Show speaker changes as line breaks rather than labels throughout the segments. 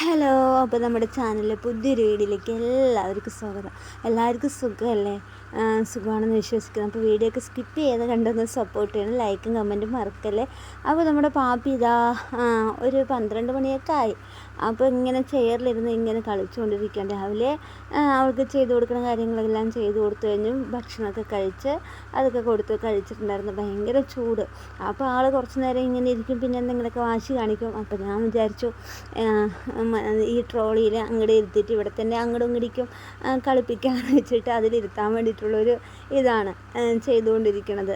Hello അപ്പോൾ നമ്മുടെ ചാനലിലെ പുതിയൊരു വീഡിയോയിലേക്ക് എല്ലാവർക്കും സ്വാഗതം. എല്ലാവർക്കും സുഖമല്ലേ? സുഖമാണെന്ന് വിശ്വസിക്കുന്നു. അപ്പോൾ വീഡിയോ ഒക്കെ സ്കിപ്പ് ചെയ്ത് കണ്ടൊന്ന് സപ്പോർട്ട് ചെയ്യണം. ലൈക്കും കമന്റും മറക്കല്ലേ. അപ്പോൾ നമ്മുടെ പാപ്പി ഇതാ ഒരു പന്ത്രണ്ട് മണിയൊക്കെ ആയി. അപ്പോൾ ഇങ്ങനെ ചെയറിലിരുന്ന് ഇങ്ങനെ കളിച്ചുകൊണ്ടിരിക്കുകയാണ് രാവിലെ. അവൾക്ക് ചെയ്തു കൊടുക്കുന്ന കാര്യങ്ങളെല്ലാം ചെയ്തു കൊടുത്തു കഴിഞ്ഞു ഭക്ഷണമൊക്കെ കഴിച്ച് അതൊക്കെ കൊടുത്ത് കഴിച്ചിട്ടുണ്ടായിരുന്നു. ഭയങ്കര ചൂട്. അപ്പോൾ ആൾ കുറച്ച് നേരം ഇങ്ങനെ ഇരിക്കും പിന്നെ എന്തെങ്കിലുമൊക്കെ വാശി കാണിക്കും. അപ്പോൾ ഞാൻ വിചാരിച്ചു ഈ ട്രോളിയിൽ അങ്ങോട്ട് ഇരുത്തിയിട്ട് ഇവിടെ തന്നെ അങ്ങോട്ടും ഇങ്ങടിക്കും കളിപ്പിക്കാമെന്ന് വെച്ചിട്ട് അതിലിരുത്താൻ വേണ്ടിയിട്ടുള്ളൊരു ഇതാണ് ചെയ്തുകൊണ്ടിരിക്കുന്നത്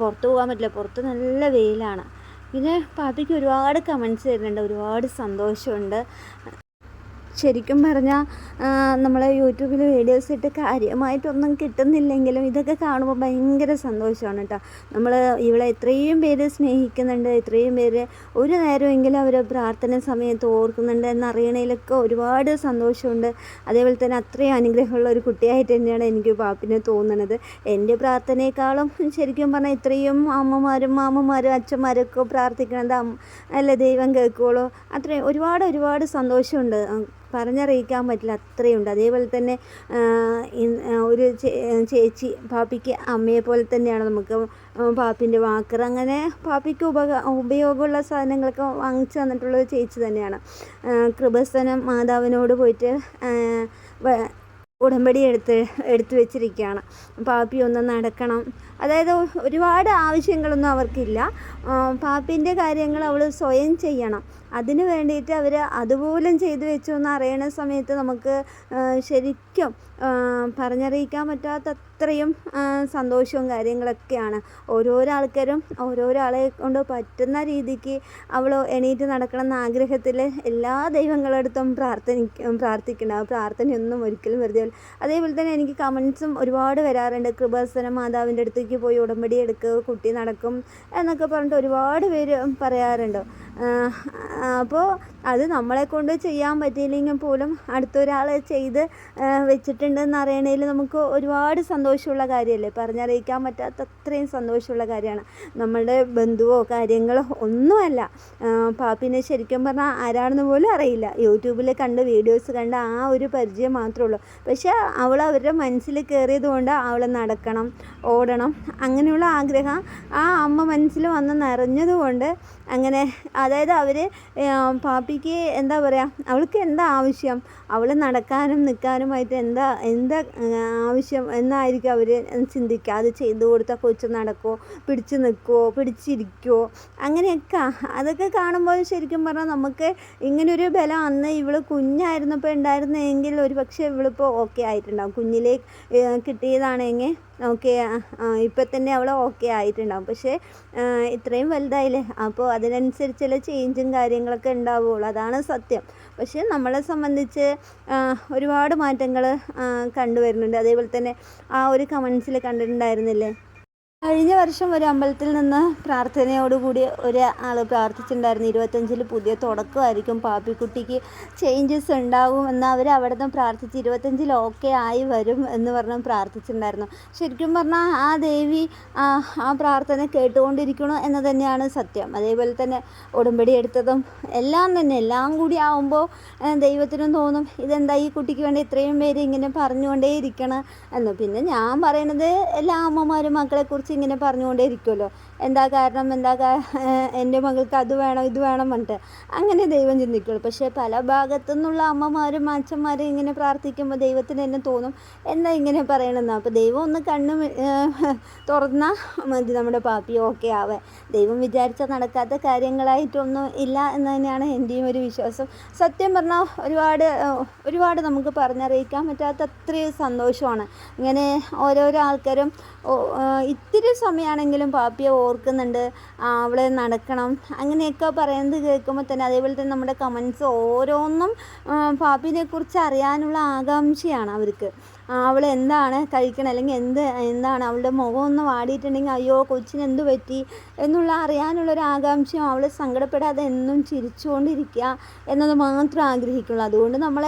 പുറത്ത് പോകാൻ പറ്റില്ല. പുറത്ത് നല്ല വെയിലാണ്. പിന്നെ പാപ്പിക്ക് ഒരുപാട് കമൻസ് വരുന്നുണ്ട്. ഒരുപാട് സന്തോഷമുണ്ട്. ശരിക്കും പറഞ്ഞാൽ നമ്മൾ യൂട്യൂബിൽ വീഡിയോസ് ഇട്ട് കാര്യമായിട്ടൊന്നും കിട്ടുന്നില്ലെങ്കിലും ഇതൊക്കെ കാണുമ്പോൾ ഭയങ്കര സന്തോഷമാണ് കേട്ടോ നമ്മൾ ഇവളെ എത്രയും പേര് സ്നേഹിക്കുന്നുണ്ട് എത്രയും പേര് ഒരു നേരമെങ്കിലും അവർ പ്രാർത്ഥന സമയത്ത് ഓർക്കുന്നുണ്ട് എന്നറിയണതിലൊക്കെ ഒരുപാട് സന്തോഷമുണ്ട്. അതേപോലെ തന്നെ അത്രയും അനുഗ്രഹമുള്ള ഒരു കുട്ടിയായിട്ട് തന്നെയാണ് എനിക്ക് പാപ്പിനെ തോന്നുന്നത് എന്റെ പ്രാർത്ഥനയെക്കാളും ശരിക്കും പറഞ്ഞാൽ ഇത്രയും അമ്മമാരും മാമന്മാരും അച്ഛന്മാരൊക്കെ പ്രാർത്ഥിക്കണത് അല്ല ദൈവം കേൾക്കുള്ളൂ അത്രയും ഒരുപാട് ഒരുപാട് സന്തോഷമുണ്ട്. പറഞ്ഞറിയിക്കാൻ പറ്റില്ല അത്രയുണ്ട്. അതേപോലെ തന്നെ ഒരു ചേച്ചി പാപ്പിക്ക് അമ്മയെ പോലെ തന്നെയാണ് നമുക്ക് പാപ്പിന്റെ വാക്കർ. അങ്ങനെ പാപ്പിക്ക് ഉപക ഉപയോഗമുള്ള സാധനങ്ങളൊക്കെ വാങ്ങിച്ചു തന്നിട്ടുള്ള ചേച്ചി തന്നെയാണ്. കൃപസ്ഥനം മാതാവിനോട് പോയിട്ട് ഉടമ്പടി എടുത്ത് എടുത്തു വെച്ചിരിക്കുകയാണ്. പാപ്പി ഒന്ന് നടക്കണം. അതായത് ഒരുപാട് ആവശ്യങ്ങളൊന്നും അവർക്കില്ല. പാപ്പിന്റെ കാര്യങ്ങൾ അവൾ സ്വയം ചെയ്യണം. അതിന് വേണ്ടിയിട്ട് അവർ അതുപോലും ചെയ്തു വെച്ചു എന്ന് അറിയണ സമയത്ത് നമുക്ക് ശരിക്കും പറഞ്ഞറിയിക്കാൻ പറ്റാത്ത അത്രയും സന്തോഷവും കാര്യങ്ങളൊക്കെയാണ്. ഓരോരോ ആൾക്കാരും ഓരോരോ ആളെ കൊണ്ട് പറ്റുന്ന രീതിക്ക് അവൾ എണീറ്റ് നടക്കണം എന്ന ആഗ്രഹത്തിൽ എല്ലാ ദൈവങ്ങളടുത്തും പ്രാർത്ഥന പ്രാർത്ഥിക്കണം ആ പ്രാർത്ഥനയൊന്നും ഒരിക്കലും വെറുതെ അതേപോലെ തന്നെ എനിക്ക് കമൻസും ഒരുപാട് വരാറുണ്ട്. കൃപാസന മാതാവിന്റെ അടുത്തേക്ക് പോയി ഉടമ്പടി എടുക്കുക കുട്ടി നടക്കും എന്നൊക്കെ പറഞ്ഞിട്ട് ഒരുപാട് പേര് പറയാറുണ്ട്. അപ്പോൾ അത് നമ്മളെ കൊണ്ട് ചെയ്യാൻ പറ്റിയില്ലെങ്കിൽ പോലും അടുത്തൊരാൾ ചെയ്ത് വെച്ചിട്ടുണ്ടെന്ന് അറിയണതിൽ നമുക്ക് ഒരുപാട് സന്തോഷമുള്ള കാര്യമല്ലേ? പറഞ്ഞറിയിക്കാൻ പറ്റാത്ത അത്രയും സന്തോഷമുള്ള കാര്യമാണ്. നമ്മളുടെ ബന്ധുവോ കാര്യങ്ങളോ ഒന്നുമല്ല. പാപ്പിനെ ശരിക്കും പറഞ്ഞാൽ ആരാണെന്ന് പോലും അറിയില്ല. യൂട്യൂബിൽ കണ്ട് വീഡിയോസ് കണ്ട് ആ ഒരു പരിചയം മാത്രമേ ഉള്ളൂ. പക്ഷേ അവൾ അവരുടെ മനസ്സിൽ കയറിയത് കൊണ്ട് അവൾ നടക്കണം ഓടണം അങ്ങനെയുള്ള ആഗ്രഹം ആ അമ്മ മനസ്സിൽ വന്ന് നിറഞ്ഞതുകൊണ്ട് അങ്ങനെ അതായത് അവർ പാപ്പിക്ക് എന്താ പറയുക അവൾക്ക് എന്താ ആവശ്യം? അവൾ നടക്കാനും നിൽക്കാനുമായിട്ട് എന്താ എന്താ ആവശ്യം എന്നായിരിക്കും അവർ ചിന്തിക്കുക? അത് ചെയ്തു കൊടുത്താൽ കൊച്ചു നടക്കുമോ പിടിച്ച് നിൽക്കുമോ പിടിച്ചിരിക്കുമോ അങ്ങനെയൊക്കെ അതൊക്കെ കാണുമ്പോൾ ശരിക്കും പറഞ്ഞാൽ നമുക്ക് ഇങ്ങനൊരു ബലം അന്ന് ഇവൾ കുഞ്ഞായിരുന്നപ്പോൾ ഉണ്ടായിരുന്നെങ്കിൽ ഒരു പക്ഷേ ഇവളിപ്പോൾ ഓക്കെ ആയിട്ടുണ്ടാവും. കുഞ്ഞിലേ കിട്ടിയതാണെങ്കിൽ ഓക്കെ ഇപ്പം തന്നെ അവൾ ഓക്കെ ആയിട്ടുണ്ടാവും. പക്ഷേ ഇത്രയും വലുതായില്ലേ? അപ്പോൾ അതിനനുസരിച്ചുള്ള ചേഞ്ചും കാര്യങ്ങളൊക്കെ ഉണ്ടാവുകയുള്ളൂ അതാണ് സത്യം. പക്ഷേ നമ്മളെ സംബന്ധിച്ച് ഒരുപാട് മാറ്റങ്ങൾ കണ്ടുവരുന്നുണ്ട്. അതേപോലെ തന്നെ ആ ഒരു കമൻസിൽ കണ്ടിട്ടുണ്ടായിരുന്നില്ലേ? കഴിഞ്ഞ വർഷം ഒരു അമ്പലത്തിൽ നിന്ന് പ്രാർത്ഥനയോടുകൂടി ഒരു ആൾ പ്രാർത്ഥിച്ചിട്ടുണ്ടായിരുന്നു. ഇരുപത്തഞ്ചിൽ പുതിയ തുടക്കമായിരിക്കും. പാപ്പിക്കുട്ടിക്ക് ചേഞ്ചസ് ഉണ്ടാകും എന്ന് അവർ അവിടെ നിന്ന് പ്രാർത്ഥിച്ച് ഇരുപത്തഞ്ചിൽ ഓക്കെ ആയി വരും എന്ന് പറഞ്ഞ് പ്രാർത്ഥിച്ചിട്ടുണ്ടായിരുന്നു. ശരിക്കും പറഞ്ഞാൽ ആ ദേവി ആ പ്രാർത്ഥന കേട്ടുകൊണ്ടിരിക്കണോ എന്ന് തന്നെയാണ് സത്യം. അതേപോലെ തന്നെ ഉടമ്പടി എടുത്തതും എല്ലാം തന്നെ എല്ലാം കൂടി ആവുമ്പോൾ ദൈവത്തിനും തോന്നും ഇതെന്താ ഈ കുട്ടിക്ക് വേണ്ടി ഇത്രയും പേര് ഇങ്ങനെ പറഞ്ഞുകൊണ്ടേ ഇരിക്കണം എന്ന്. പിന്നെ ഞാൻ പറയുന്നത് എല്ലാ അമ്മമാരും മക്കളെക്കുറിച്ച് ഇങ്ങനെ പറഞ്ഞുകൊണ്ടേ ഇരിക്കുമല്ലോ എന്താ കാരണം? എന്താ എന്റെ മകൾക്ക് അത് വേണം ഇത് വേണം പറഞ്ഞിട്ട്. അങ്ങനെ ദൈവം ചിന്തിക്കുള്ളൂ. പക്ഷേ പല ഭാഗത്തു നിന്നുള്ള അമ്മമാരും അച്ഛന്മാരും ഇങ്ങനെ പ്രാർത്ഥിക്കുമ്പോൾ ദൈവത്തിന് തന്നെ തോന്നും എന്താ ഇങ്ങനെ പറയണമെന്ന് അപ്പോൾ ദൈവം ഒന്ന് കണ്ണ് തുറന്നാൽ മതി നമ്മുടെ പാപ്പി ഓക്കെ ആവേ ദൈവം വിചാരിച്ചാൽ നടക്കാത്ത കാര്യങ്ങളായിട്ടൊന്നും ഇല്ല എന്ന് തന്നെയാണ് എന്റെയും ഒരു വിശ്വാസം. സത്യം പറഞ്ഞാൽ ഒരുപാട് ഒരുപാട് നമുക്ക് പറഞ്ഞറിയിക്കാൻ പറ്റാത്ത അത്രയും സന്തോഷമാണ്. ഇങ്ങനെ ഓരോരോ ആൾക്കാരും ഏഹ്, ഇത്തിരി സമയമാണെങ്കിലും പാപ്പിയെ ഓർക്കുന്നുണ്ട് അവളെ നടക്കണം. അങ്ങനെയൊക്കെ പറയുന്നത് കേൾക്കുമ്പോൾ തന്നെ അതേപോലെ തന്നെ നമ്മുടെ കമൻസ് ഓരോന്നും പാപ്പിനെക്കുറിച്ച് പാപ്പിനെ കുറിച്ച് അറിയാനുള്ള ആകാംക്ഷയാണ് അവർക്ക്. അവൾ എന്താണ് കഴിക്കണം? അല്ലെങ്കിൽ എന്ത് എന്താണ് അവളുടെ മുഖം ഒന്ന് വാടിയിട്ടുണ്ടെങ്കിൽ അയ്യോ കൊച്ചിന് എന്ത് പറ്റി? എന്നുള്ള അറിയാനുള്ളൊരു ആകാംക്ഷയും അവൾ സങ്കടപ്പെടാതെ എന്നും ചിരിച്ചുകൊണ്ടിരിക്കുക എന്നത് മാത്രം ആഗ്രഹിക്കുള്ളൂ. അതുകൊണ്ട് നമ്മൾ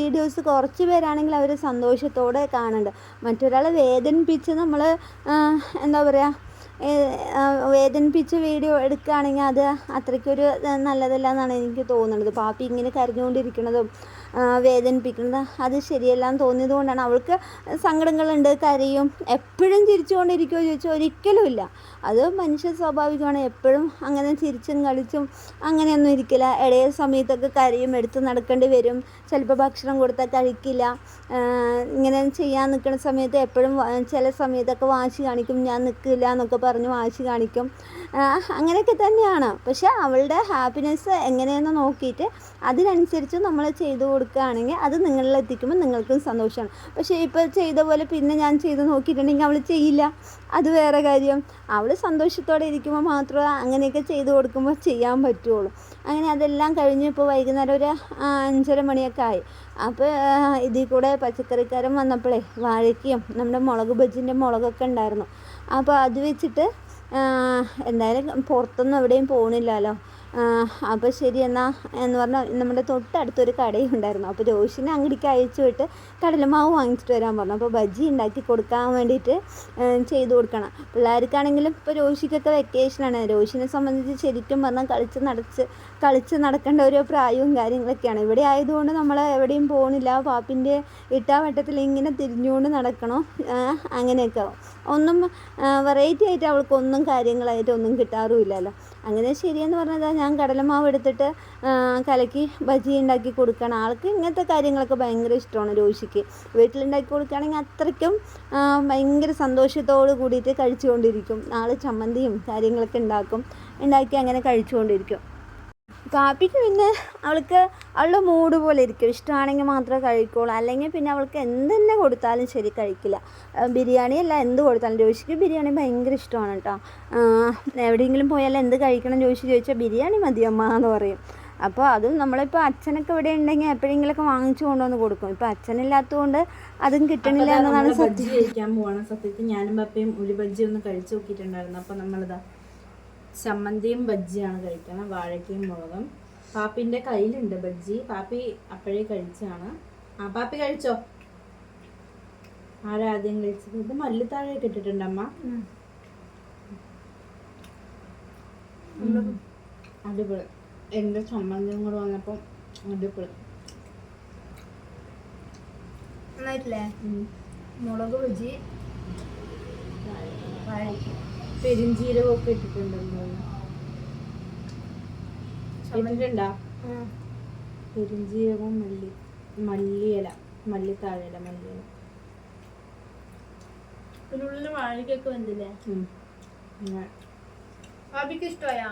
വീഡിയോസ് കുറച്ച് പേരാണെങ്കിൽ അവർ സന്തോഷത്തോടെ കാണുന്നുണ്ട് മറ്റൊരാളെ വേദനിപ്പിച്ച് നമ്മൾ എന്താ പറയുക വേദനിപ്പിച്ച് വീഡിയോ എടുക്കുകയാണെങ്കിൽ അത് അത്രയ്ക്കൊരു നല്ലതല്ല എന്നാണ് എനിക്ക് തോന്നുന്നത്. പാപ്പി ഇങ്ങനെ കരഞ്ഞുകൊണ്ടിരിക്കുന്നതും വേദനിപ്പിക്കുന്നത് അത് ശരിയല്ല എന്ന് തോന്നിയത് കൊണ്ടാണ്. അവൾക്ക് സങ്കടങ്ങളുണ്ട് കരയും എപ്പോഴും ചിരിച്ചുകൊണ്ടിരിക്കുമോ ചോദിച്ചാൽ ഒരിക്കലുമില്ല അത് മനുഷ്യ സ്വാഭാവികമാണ്. എപ്പോഴും അങ്ങനെ ചിരിച്ചും കളിച്ചും അങ്ങനെയൊന്നും ഇരിക്കില്ല. ഇടയ സമയത്തൊക്കെ കരയും എടുത്ത് നടക്കേണ്ടി വരും. ചിലപ്പോൾ ഭക്ഷണം കൊടുത്താൽ കഴിക്കില്ല. ഇങ്ങനെ ചെയ്യാൻ നിൽക്കുന്ന സമയത്ത് എപ്പോഴും ചില സമയത്തൊക്കെ വാശി കാണിക്കും. ഞാൻ നിൽക്കില്ല എന്നൊക്കെ പറഞ്ഞ് വാശി കാണിക്കും. അങ്ങനെയൊക്കെ തന്നെയാണ്. പക്ഷേ അവളുടെ ഹാപ്പിനെസ് എങ്ങനെയെന്ന് നോക്കിയിട്ട് അതിനനുസരിച്ച് നമ്മൾ ചെയ്തു കൊടുക്കുകയാണെങ്കിൽ അത് നിങ്ങളിൽ എത്തിക്കുമ്പോൾ നിങ്ങൾക്കും സന്തോഷമാണ്. പക്ഷേ ഇപ്പോൾ ചെയ്ത പോലെ പിന്നെ ഞാൻ ചെയ്ത് നോക്കിയിട്ടുണ്ടെങ്കിൽ അവൾ ചെയ്യില്ല. അത് വേറെ കാര്യം. അവൾ സന്തോഷത്തോടെ ഇരിക്കുമ്പോൾ മാത്രമേ അങ്ങനെയൊക്കെ ചെയ്തു കൊടുക്കുമ്പോൾ ചെയ്യാൻ പറ്റുള്ളൂ. അങ്ങനെ അതെല്ലാം കഴിഞ്ഞ് ഇപ്പോൾ വൈകുന്നേരം ഒരു അഞ്ചര മണിയൊക്കെ ആയി. അപ്പോൾ ഇതിൽ കൂടെ പച്ചക്കറിക്കാരൻ വന്നപ്പോഴേ വാഴയ്ക്കയും നമ്മുടെ മുളക് ബജ്ജിന്റെ മുളകൊക്കെ ഉണ്ടായിരുന്നു. അപ്പോൾ അത് വെച്ചിട്ട് എന്തായാലും പുറത്തൊന്നും എവിടെയും പോകണില്ലല്ലോ അപ്പോൾ ശരി എന്നാൽ എന്ന് പറഞ്ഞാൽ നമ്മുടെ തൊട്ടടുത്തൊരു കടയും ഉണ്ടായിരുന്നു അപ്പോൾ ജോഷിനെ അങ്ങടിക്ക് അയച്ചു വിട്ട് കടലമാവ് വാങ്ങിച്ചിട്ട് വരാൻ പറഞ്ഞു. അപ്പോൾ ബജ്ജി ഉണ്ടാക്കി കൊടുക്കാൻ വേണ്ടിയിട്ട് ചെയ്തു കൊടുക്കണം. പിള്ളേർക്കാണെങ്കിലും ഇപ്പോൾ രോഷിക്കൊക്കെ വെക്കേഷനാണ് രോഷിനെ സംബന്ധിച്ച് ശരിക്കും പറഞ്ഞാൽ കളിച്ച് നടച്ച് കളിച്ച് നടക്കേണ്ട ഓരോ പ്രായവും കാര്യങ്ങളൊക്കെയാണ്. ഇവിടെ ആയതുകൊണ്ട് നമ്മൾ എവിടെയും പോകണില്ല പാപ്പിന്റെ ഇട്ടാവട്ടത്തിൽ ഇങ്ങനെ തിരിഞ്ഞുകൊണ്ട് നടക്കണോ. അങ്ങനെയൊക്കെ. ഒന്നും വെറൈറ്റി ആയിട്ട് അവൾക്ക് ഒന്നും കാര്യങ്ങളായിട്ട് ഒന്നും കിട്ടാറുമില്ലല്ലോ. അങ്ങനെ ശരിയെന്ന് പറഞ്ഞാൽ ഞാൻ കടലമാവ് എടുത്തിട്ട് കലക്കി ബജി ഉണ്ടാക്കി കൊടുക്കണം. ആൾക്ക് ഇങ്ങനത്തെ കാര്യങ്ങളൊക്കെ ഭയങ്കര ഇഷ്ടമാണ് രോഷിക്ക് വീട്ടിലുണ്ടാക്കി കൊടുക്കുകയാണെങ്കിൽ അത്രയ്ക്കും ഭയങ്കര സന്തോഷത്തോട് കൂടിയിട്ട് കഴിച്ചുകൊണ്ടിരിക്കും. ആൾ ചമ്മന്തിയും കാര്യങ്ങളൊക്കെ ഉണ്ടാക്കും. ഉണ്ടാക്കി അങ്ങനെ കഴിച്ചുകൊണ്ടിരിക്കും. കാപ്പിക്ക് പിന്നെ അവൾക്ക് അവളുടെ മൂഡ് പോലെ ഇരിക്കും. ഇഷ്ടമാണെങ്കിൽ മാത്രമേ കഴിക്കുള്ളൂ. അല്ലെങ്കിൽ പിന്നെ അവൾക്ക് എന്ത് തന്നെ കൊടുത്താലും ശരി കഴിക്കില്ല. ബിരിയാണി അല്ല എന്ത് കൊടുത്താലും ജോഷിക്ക് ബിരിയാണി ഭയങ്കര ഇഷ്ടമാണ് കേട്ടോ. എവിടെയെങ്കിലും പോയാൽ എന്ത് കഴിക്കണം ജോഷി ചോദിച്ചാൽ ബിരിയാണി മതി അമ്മ എന്ന് പറയും. അപ്പോൾ അതും നമ്മളിപ്പോൾ അച്ഛനൊക്കെ ഇവിടെ ഉണ്ടെങ്കിൽ എപ്പോഴെങ്കിലുമൊക്കെ വാങ്ങിച്ചു കൊണ്ടുവന്ന് കൊടുക്കും. ഇപ്പോൾ അച്ഛനില്ലാത്തതുകൊണ്ട് അതും കിട്ടണില്ല എന്നതാണ്
സത്യം. കഴിക്കാൻ പോവാണ്. സത്യത്തിൽ ഞാനും പപ്പയും ഒരു ബജ്ജി ഒന്ന് കഴിച്ചു നോക്കിയിട്ടുണ്ടായിരുന്നു. അപ്പോൾ നമ്മളിതാ ചമ്മന്തിയും ബജ്ജിയാണ് കഴിക്കണം വാഴയ്ക്കയും മുളകും. പാപ്പിന്റെ കയ്യിലുണ്ട് ബജ്ജി. പാപ്പി അപ്പോഴേ കഴിച്ചാണ്. ആ പാപ്പി കഴിച്ചോ? ആരാദ്യം കഴിച്ചത്? ഇത് മല്ലിത്താഴയൊക്കെ ഇട്ടിട്ടുണ്ട് അമ്മ. അടിപൊളി. എന്റെ ചമ്മന്തിയും കൂടെ വന്നപ്പം അടിപൊളി.
നന്നായിട്ടില്ലേ? മുളക് ബജി
പെരിഞ്ചീരകമൊക്കെ ഇട്ടിട്ടുണ്ടെന്ന് പെരിഞ്ചീരകവും മല്ലി മല്ലിയില മല്ലിത്താഴയില മല്ലിയില.
ഇതിനുള്ളിൽ വാഴയ്ക്കൊക്കെ വന്നില്ലേ ഭാബിക്ക് ഇഷ്ടമായാ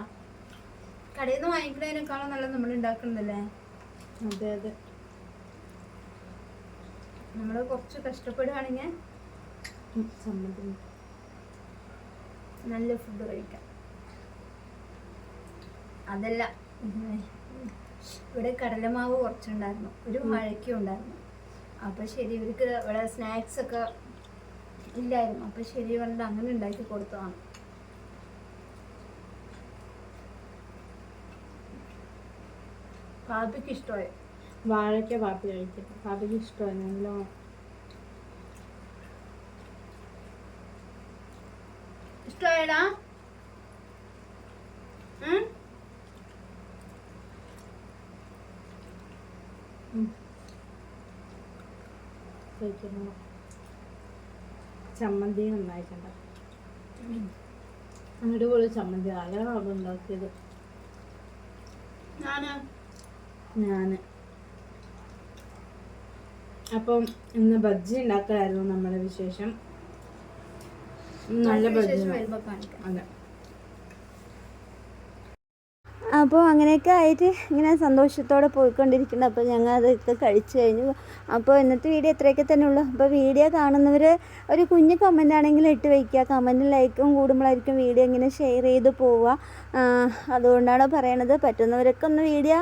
കടയിൽ നിന്ന് വാങ്ങിക്കുന്നതിനേക്കാളും നല്ല നമ്മൾ ഉണ്ടാക്കുന്നതല്ലേ
അതെ അതെ.
നമ്മൾ കുറച്ച് കഷ്ടപ്പെടുകയാണെങ്കിൽ
സമ്മതം
നല്ല ഫുഡ് കഴിക്കാം. അതല്ല ഇവിടെ കടലമാവ് കുറച്ചുണ്ടായിരുന്നു. ഒരു മഴയ്ക്കും ഉണ്ടായിരുന്നു അപ്പോൾ ശരി ഇവർക്ക് ഇവിടെ സ്നാക്സ് ഒക്കെ ഇല്ലായിരുന്നു. അപ്പോൾ ശരി പറഞ്ഞിട്ട് അങ്ങനെ ഉണ്ടാക്കി കൊടുത്തതാണ് പാപ്പിക്ക് ഇഷ്ടമായി?
വാഴയ്ക്ക പാപ്പി കഴിക്കും പാപ്പിക്ക് ഇഷ്ടമായി. നല്ല
ഇഷ്ടമായടാ?
കഴിക്കുന്നു. ചമ്മന്തി നന്നായിട്ടുണ്ട് അടിപൊളി ചമ്മന്തി. ആരാണ് അവിടെ ഉണ്ടാക്കിയത്?
ഞാൻ.
ഞാൻ അപ്പം ഇന്ന് ബജ്ജി ഉണ്ടാക്കലായിരുന്നു നമ്മുടെ വിശേഷം. നല്ല ബജ്ജി അതെ.
അപ്പോൾ അങ്ങനെയൊക്കെ ആയിട്ട് ഇങ്ങനെ സന്തോഷത്തോടെ പോയിക്കൊണ്ടിരിക്കുന്നു അപ്പോൾ ഞങ്ങൾ അതൊക്കെ കഴിച്ചു കഴിഞ്ഞു. അപ്പോൾ ഇന്നത്തെ വീഡിയോ ഇത്രയൊക്കെ തന്നെ ഉള്ളൂ. അപ്പോൾ വീഡിയോ കാണുന്നവർ ഒരു കുഞ്ഞു കമന്റ് ആണെങ്കിലും ഇട്ട് വയ്ക്കുക കമന്റ് ലൈക്കും കൂടുമ്പോഴായിരിക്കും വീഡിയോ ഇങ്ങനെ ഷെയർ ചെയ്ത് പോവുക. അതുകൊണ്ടാണ് പറയണത്. പറ്റുന്നവരൊക്കെ ഒന്ന് വീഡിയോ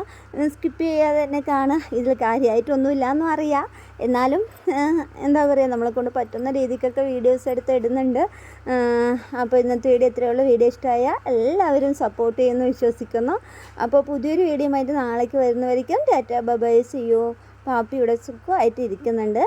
സ്കിപ്പ് ചെയ്യാതെ തന്നെ കാണുക. ഇതിൽ കാര്യമായിട്ടൊന്നുമില്ല എന്നും അറിയാം. എന്നാലും എന്താ പറയുക നമ്മളെ കൊണ്ട് പറ്റുന്ന രീതിക്കൊക്കെ വീഡിയോസ് എടുത്ത് ഇടുന്നുണ്ട്. അപ്പോൾ ഇന്നത്തെ വീഡിയോ ഇത്രയുള്ള വീഡിയോ ഇഷ്ടമായ എല്ലാവരും സപ്പോർട്ട് ചെയ്യുമെന്ന് വിശ്വസിക്കുന്നു. അപ്പോൾ പുതിയൊരു വീഡിയോ ആയിട്ട് നാളേക്ക് വരുന്നവരിക്കും ടാറ്റ ബൈ സിയോ പാപ്പി ഇവിടെ സുഖമായിട്ട് ഇരിക്കുന്നുണ്ട്